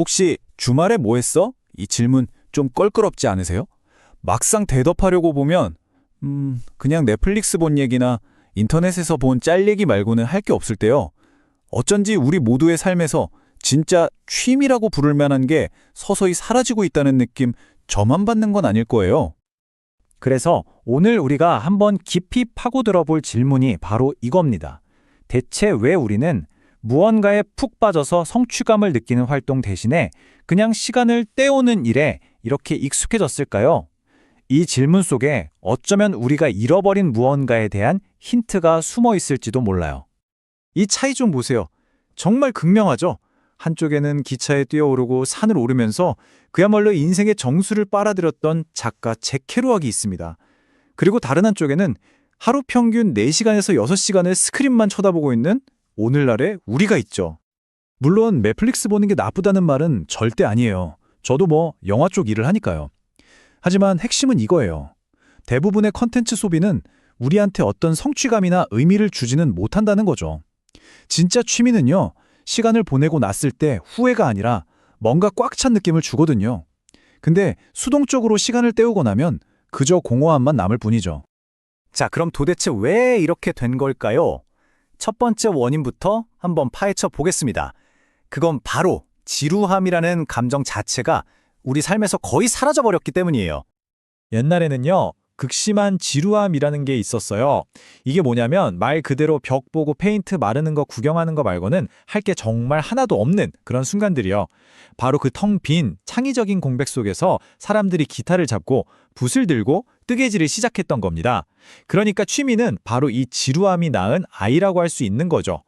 혹시 주말에 뭐 했어? 이 질문 좀 껄끄럽지 않으세요? 막상 대답하려고 보면 음, 그냥 넷플릭스 본 얘기나 인터넷에서 본 짤 얘기 말고는 할 게 없을 때요. 어쩐지 우리 모두의 삶에서 진짜 취미라고 부를 만한 게 서서히 사라지고 있다는 느낌 저만 받는 건 아닐 거예요. 그래서 오늘 우리가 한번 깊이 파고들어 볼 질문이 바로 이겁니다. 대체 왜 우리는 무언가에 푹 빠져서 성취감을 느끼는 활동 대신에 그냥 시간을 때우는 일에 이렇게 익숙해졌을까요? 이 질문 속에 어쩌면 우리가 잃어버린 무언가에 대한 힌트가 숨어 있을지도 몰라요. 이 차이 좀 보세요. 정말 극명하죠? 한쪽에는 기차에 뛰어오르고 산을 오르면서 그야말로 인생의 정수를 빨아들였던 작가 잭 케루악이 있습니다. 그리고 다른 한쪽에는 하루 평균 4시간에서 6시간을 스크린만 쳐다보고 있는 오늘날의 우리가 있죠. 물론 넷플릭스 보는 게 나쁘다는 말은 절대 아니에요. 저도 뭐 영화 쪽 일을 하니까요. 하지만 핵심은 이거예요. 대부분의 컨텐츠 소비는 우리한테 어떤 성취감이나 의미를 주지는 못한다는 거죠. 진짜 취미는요, 시간을 보내고 났을 때 후회가 아니라 뭔가 꽉 찬 느낌을 주거든요. 근데 수동적으로 시간을 때우고 나면 그저 공허함만 남을 뿐이죠. 자, 그럼 도대체 왜 이렇게 된 걸까요? 첫 번째 원인부터 한번 파헤쳐 보겠습니다. 그건 바로 지루함이라는 감정 자체가 우리 삶에서 거의 사라져 버렸기 때문이에요. 옛날에는요, 극심한 지루함이라는 게 있었어요. 이게 뭐냐면 말 그대로 벽 보고 페인트 마르는 거 구경하는 거 말고는 할 게 정말 하나도 없는 그런 순간들이요. 바로 그 텅 빈 창의적인 공백 속에서 사람들이 기타를 잡고 붓을 들고 뜨개질을 시작했던 겁니다. 그러니까 취미는 바로 이 지루함이 낳은 아이라고 할 수 있는 거죠.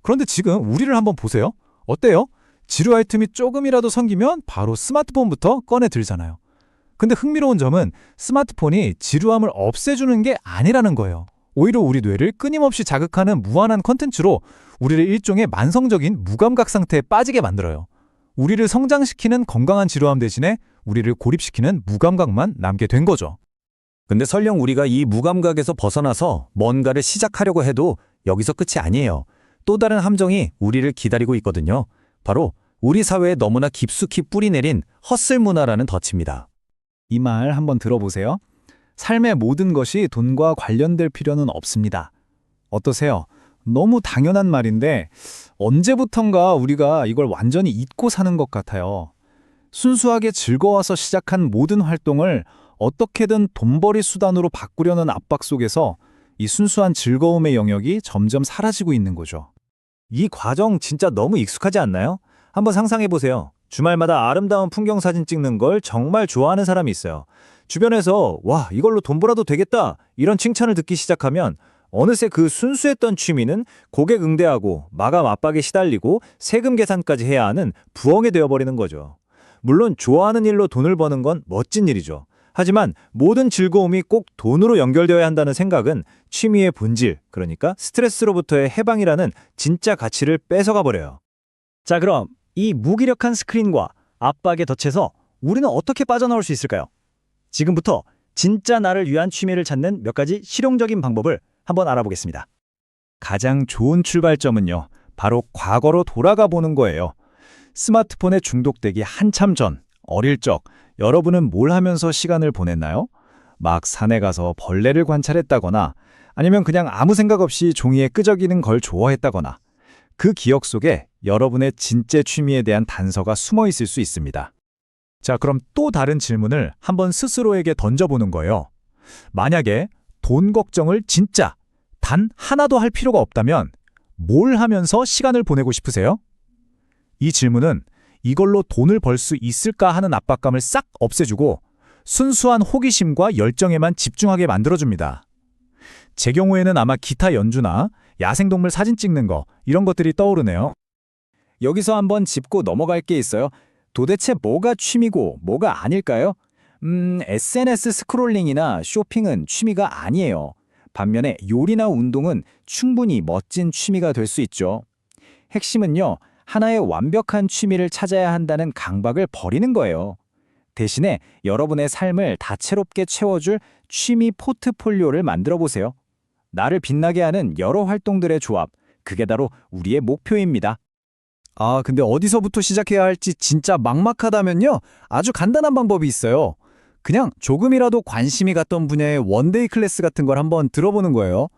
그런데 지금 우리를 한번 보세요. 어때요? 지루할 틈이 조금이라도 생기면 바로 스마트폰부터 꺼내 들잖아요. 근데 흥미로운 점은 스마트폰이 지루함을 없애주는 게 아니라는 거예요. 오히려 우리 뇌를 끊임없이 자극하는 무한한 컨텐츠로 우리를 일종의 만성적인 무감각 상태에 빠지게 만들어요. 우리를 성장시키는 건강한 지루함 대신에 우리를 고립시키는 무감각만 남게 된 거죠. 근데 설령 우리가 이 무감각에서 벗어나서 뭔가를 시작하려고 해도 여기서 끝이 아니에요. 또 다른 함정이 우리를 기다리고 있거든요. 바로 우리 사회에 너무나 깊숙이 뿌리내린 헛슬 문화라는 덫입니다. 이 말 한번 들어보세요. 삶의 모든 것이 돈과 관련될 필요는 없습니다. 어떠세요? 너무 당연한 말인데 언제부턴가 우리가 이걸 완전히 잊고 사는 것 같아요. 순수하게 즐거워서 시작한 모든 활동을 어떻게든 돈벌이 수단으로 바꾸려는 압박 속에서 이 순수한 즐거움의 영역이 점점 사라지고 있는 거죠. 이 과정 진짜 너무 익숙하지 않나요? 한번 상상해 보세요. 주말마다 아름다운 풍경 사진 찍는 걸 정말 좋아하는 사람이 있어요. 주변에서 와, 이걸로 돈 벌어도 되겠다. 이런 칭찬을 듣기 시작하면 어느새 그 순수했던 취미는 고객 응대하고 마감 압박에 시달리고 세금 계산까지 해야 하는 부엉이 되어버리는 거죠. 물론 좋아하는 일로 돈을 버는 건 멋진 일이죠. 하지만 모든 즐거움이 꼭 돈으로 연결되어야 한다는 생각은 취미의 본질, 그러니까 스트레스로부터의 해방이라는 진짜 가치를 뺏어가 버려요. 자, 그럼 이 무기력한 스크린과 압박에 덫에서 우리는 어떻게 빠져나올 수 있을까요? 지금부터 진짜 나를 위한 취미를 찾는 몇 가지 실용적인 방법을 한번 알아보겠습니다. 가장 좋은 출발점은요, 바로 과거로 돌아가 보는 거예요. 스마트폰에 중독되기 한참 전, 어릴 적, 여러분은 뭘 하면서 시간을 보냈나요? 막 산에 가서 벌레를 관찰했다거나, 아니면 그냥 아무 생각 없이 종이에 끄적이는 걸 좋아했다거나, 그 기억 속에 여러분의 진짜 취미에 대한 단서가 숨어 있을 수 있습니다. 자, 그럼 또 다른 질문을 한번 스스로에게 던져보는 거예요. 만약에 돈 걱정을 진짜 단 하나도 할 필요가 없다면 뭘 하면서 시간을 보내고 싶으세요? 이 질문은 이걸로 돈을 벌 수 있을까 하는 압박감을 싹 없애주고 순수한 호기심과 열정에만 집중하게 만들어줍니다. 제 경우에는 아마 기타 연주나 야생동물 사진 찍는 거 이런 것들이 떠오르네요. 여기서 한번 짚고 넘어갈 게 있어요. 도대체 뭐가 취미고 뭐가 아닐까요? 음, SNS 스크롤링이나 쇼핑은 취미가 아니에요. 반면에 요리나 운동은 충분히 멋진 취미가 될 수 있죠. 핵심은요, 하나의 완벽한 취미를 찾아야 한다는 강박을 버리는 거예요. 대신에 여러분의 삶을 다채롭게 채워줄 취미 포트폴리오를 만들어 보세요. 나를 빛나게 하는 여러 활동들의 조합, 그게 바로 우리의 목표입니다. 아, 근데 어디서부터 시작해야 할지 진짜 막막하다면요. 아주 간단한 방법이 있어요. 그냥 조금이라도 관심이 갔던 분야의 원데이 클래스 같은 걸 한번 들어보는 거예요.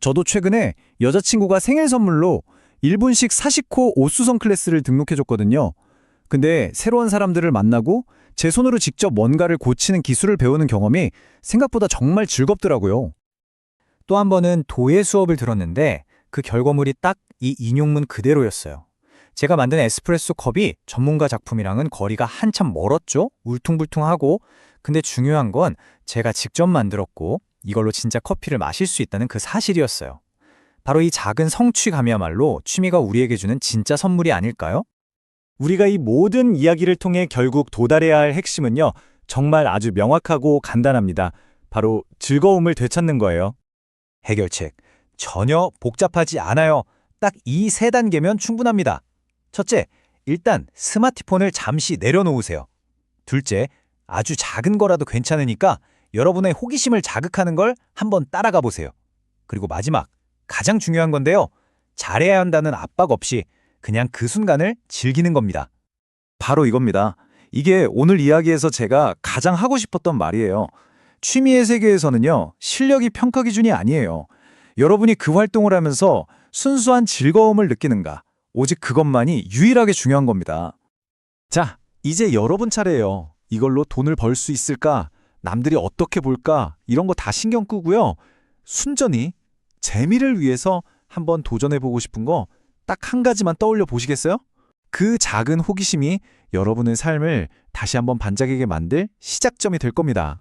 저도 최근에 여자친구가 생일 선물로 1분씩 사시코 옷수선 클래스를 등록해줬거든요. 근데 새로운 사람들을 만나고 제 손으로 직접 뭔가를 고치는 기술을 배우는 경험이 생각보다 정말 즐겁더라고요. 또 한 번은 도예 수업을 들었는데 그 결과물이 딱 이 인용문 그대로였어요. 제가 만든 에스프레소 컵이 전문가 작품이랑은 거리가 한참 멀었죠? 울퉁불퉁하고. 근데 중요한 건 제가 직접 만들었고 이걸로 진짜 커피를 마실 수 있다는 그 사실이었어요. 바로 이 작은 성취감이야말로 취미가 우리에게 주는 진짜 선물이 아닐까요? 우리가 이 모든 이야기를 통해 결국 도달해야 할 핵심은요. 정말 아주 명확하고 간단합니다. 바로 즐거움을 되찾는 거예요. 해결책. 전혀 복잡하지 않아요. 딱 이 세 단계면 충분합니다. 첫째, 일단 스마트폰을 잠시 내려놓으세요. 둘째, 아주 작은 거라도 괜찮으니까 여러분의 호기심을 자극하는 걸 한번 따라가 보세요. 그리고 마지막, 가장 중요한 건데요. 잘해야 한다는 압박 없이 그냥 그 순간을 즐기는 겁니다. 바로 이겁니다. 이게 오늘 이야기에서 제가 가장 하고 싶었던 말이에요. 취미의 세계에서는요, 실력이 평가 기준이 아니에요. 여러분이 그 활동을 하면서 순수한 즐거움을 느끼는가, 오직 그것만이 유일하게 중요한 겁니다. 자, 이제 여러분 차례예요. 이걸로 돈을 벌 수 있을까? 남들이 어떻게 볼까? 이런 거 다 신경 끄고요. 순전히 재미를 위해서 한번 도전해보고 싶은 거 딱 한 가지만 떠올려 보시겠어요? 그 작은 호기심이 여러분의 삶을 다시 한번 반짝이게 만들 시작점이 될 겁니다.